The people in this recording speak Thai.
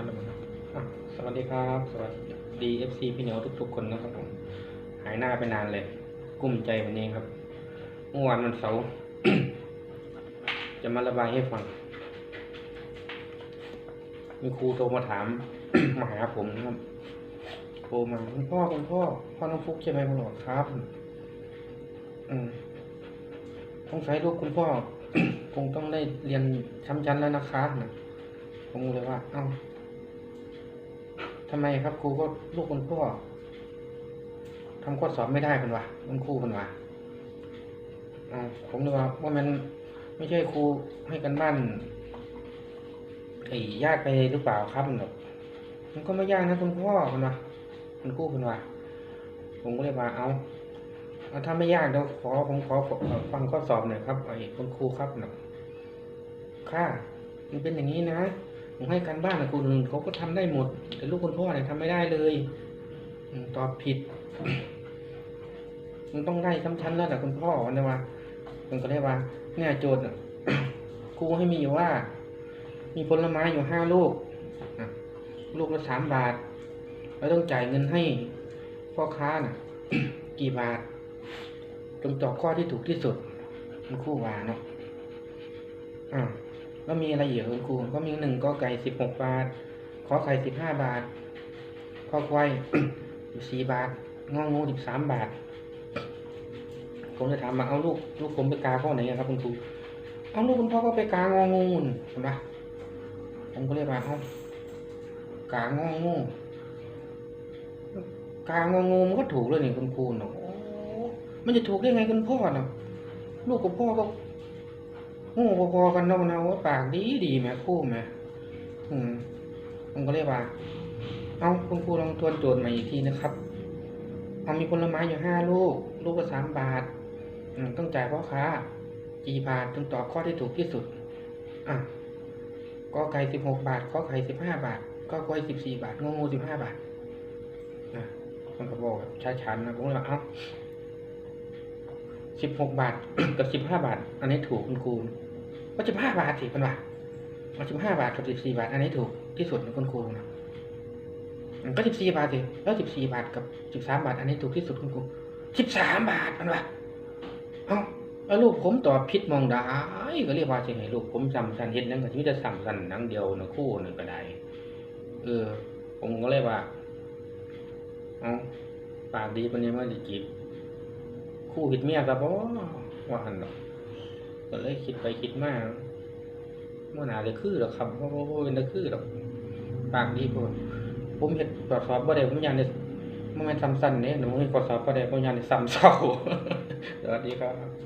อันละมั้งครับสวัสดีครับ สวัสดีเอฟซีพี่เหนียวทุกๆคนนะครับผมหายหน้าไปนานเลย กุ้มใจวันนี้ครับ เมื่อวานมันเสาร์จะมาระบายให้ฟัง มีครูโทรมาถาม มาหาผมนะครับ โทรมาคุณพ่อคุณพ่อ พ่อน้องฟุกใช่ไหมผมอครับ อืมสงสัยลูกคุณพ่อ คงต้องได้เรียนช้ำชั้นแล้วนะคะนะผมเลยว่า เอ้า ทำไมครับครูก็ลูกคุณพ่อทำข้อสอบไม่ได้เป็นวะคุณครูเป็นวะผมเลยว่าว่ามันไม่ใช่ครูให้กันบ้านไอ้ยากไปหรือเปล่าครับมันแบบมันก็ไม่ยากนะคุณพ่อเป็นวะคุณครูเป็นวะผมก็เลยว่าเอาเอาถ้าไม่ยากเดี๋ยวขอผมขอฟังข้อสอบหน่อยครับไอ้คุณครูครับหน่อยค่ะมันเป็นอย่างนี้นะ ผมให้การบ้านนะคุณเขาก็ทำได้หมด แต่ลูกคุณพ่อเนี่ยทำไม่ได้เลยตอบผิด มันต้องได้ซ้ำชั้นแล้วแต่คุณพ่อนนี้ว่ามันก็ได้ว่า เนี่ยโจทย์ครูให้มีอยู่ว่า มีผลไม้อยู่ห้าลูกลูกละสามบาท แล้วต้องจ่ายเงินให้พ่อค้าน่ะ กี่บาทจงตอบข้อที่ถูกที่สุดคุณครูว่าเนาะอ่า แล้วมีอะไรอีกคุณครูก็มีหนึ่งก็ไก่สิบหกบาท ขอไข่สิบห้าบาท ข้อควายอยู่สี่บาทงองูสิบสามบาท ผมจะถามมาเอาลูกลูกผมไปกาข้อไหนครับคุณครูเอาลูกคุณพ่อก็ไปกางองูนเห็นปะผมก็เรียกว่าเอากางองูกางองูมันก็ถูกเลยนี่คุณครูเนาะมันจะถูกได้ไงคุณพ่อเนาะลูกกับพ่อก็ โง่พอๆกันเนาะนะว่าปากดีดีแหม่คู่แหม่อืมผมก็เรียกว่า เอาคุณครูลองทวนโจทย์ใหม่อีกทีนะครับเอามีผลไม้อยู่ห้าลูก ลูกละสามบาทอืมต้องจ่ายพ่อค้ากี่บาทจงตอบข้อที่ถูกที่สุด อะก็ไก่สิบหกบาทก็ไข่สิบห้าบาท ก็กล้วยสิบสี่บาทงองูสิบห้าบาทนะมันก็บอกแบบช้าๆนะผมเลยว่าเอ้า สิบหกบาทกับสิบห้าบาท อันนี้ถูกคุณครูก็สิบห้าบาทสิเป็นว่าเอาสิบห้าบาทกับสิบสี่บาท อันนี้ถูกที่สุดนะคุณครูนะก็สิบสี่บาทสิแล้วสิบสี่บาทกับสิบสามบาท อันนี้ถูกที่สุดคุณครูสิบสามบาทมันว่าเอ้าแล้วลูกผมตอบผิดมองได้ก็เรียกว่าสิไงลูกผมซ้ำสันเห็นนั่นก็ที่จะซ้ำสันนั่งเดียวนะคู่หนึ่งก็ได้เออ ผมก็เลยว่าเอาปากดีปานนี้มาดิจีบ คู่หิดเมียกับบ่ว่าหันดอกก็เลยคิดไปคิดมาว่าน่าจะคือหรอกครับเพราะว่าเป็นตะคือหรอกปากดีพอผมเห็นตรวจสอบบ่ได้ผมยันได้มันเป็นซ้ำสั้นเนี่ยหนูเห็นตรวจสอบบ่ได้ผมยันได้ซ้ำเศร้าสวัสดีครับ